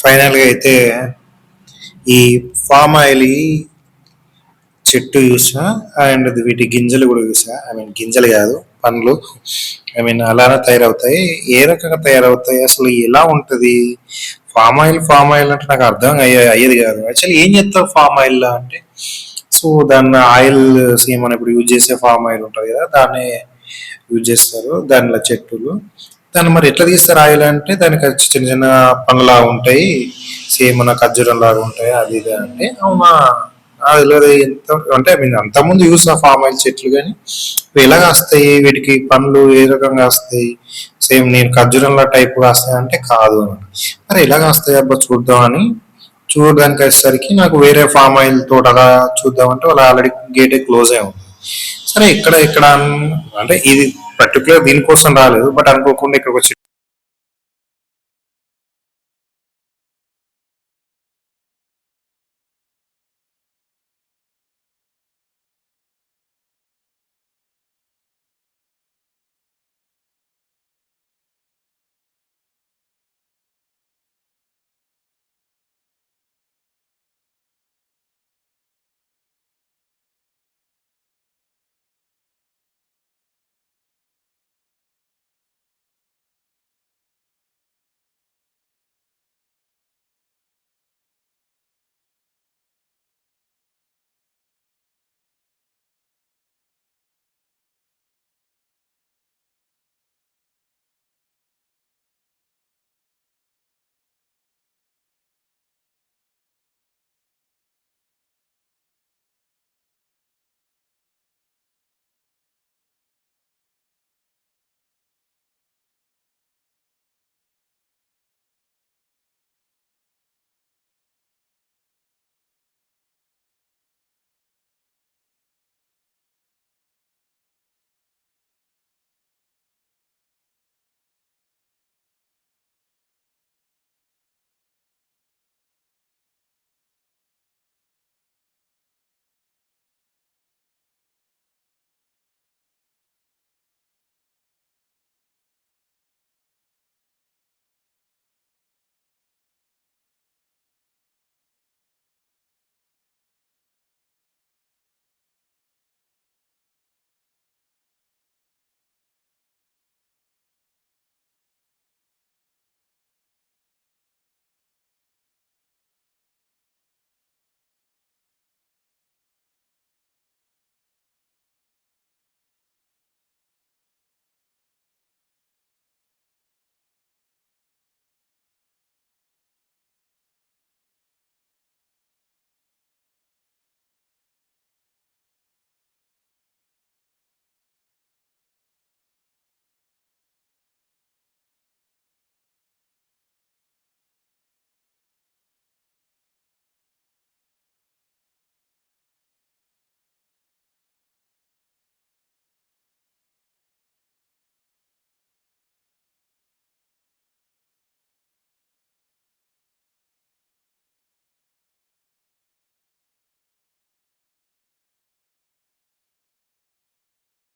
ఫైనల్గా అయితే ఈ ఫామ్ ఆయిల్ చెట్టు చూసా అండ్ వీటి గింజలు కూడా చూసా. ఐ మీన్ గింజలు కాదు పండ్లు. ఐ మీన్ అలానే తయారవుతాయి. ఏ రకంగా తయారవుతాయి? అసలు ఎలా ఉంటది? ఫామ్ ఆయిల్ ఫామ్ ఆయిల్ అంటే నాకు అర్థం అయ్యే అయ్యేది కాదు. యాక్చువల్లీ ఏం చేస్తారు ఫామ్ ఆయిల్ అంటే సో దాన్ని ఆయిల్ సేమ్ అని ఇప్పుడు యూజ్ చేసే ఫామ్ ఆయిల్ ఉంటుంది కదా దాన్ని యూజ్ చేస్తారు దానిలో చెట్టులు. దాన్ని మరి ఎట్లా తీస్తారు ఆయిల్ అంటే దానికి వచ్చి చిన్న చిన్న పనులా ఉంటాయి. సేమ్ మన ఖర్జూరం లాగా ఉంటాయి అది ఇది అంటే. అవునా అదిలో ఎంత అంటే I అంతకుముందు యూస్ ఫామ్ ఆయిల్ చెట్లు కానీ ఇవి ఎలా కాస్తాయి వీటికి పండ్లు ఏ రకంగా వస్తాయి సేమ్ నేను ఖర్జూరంలా టైప్ కాస్తాయి అంటే కాదు మరి ఎలా కాస్తాయి అబ్బా చూద్దాం అని చూడడానికి వచ్చేసరికి నాకు వేరే ఫామ్ ఆయిల్ తోట అలా చూద్దామంటే వాళ్ళు ఆల్రెడీ గేటే క్లోజ్ అయి ఉంది. సరే ఇక్కడ ఇక్కడ అంటే ఇది పర్టికులర్ దీనికోసం రాలేదు బట్ అనుకోకుండా ఇక్కడికి వచ్చి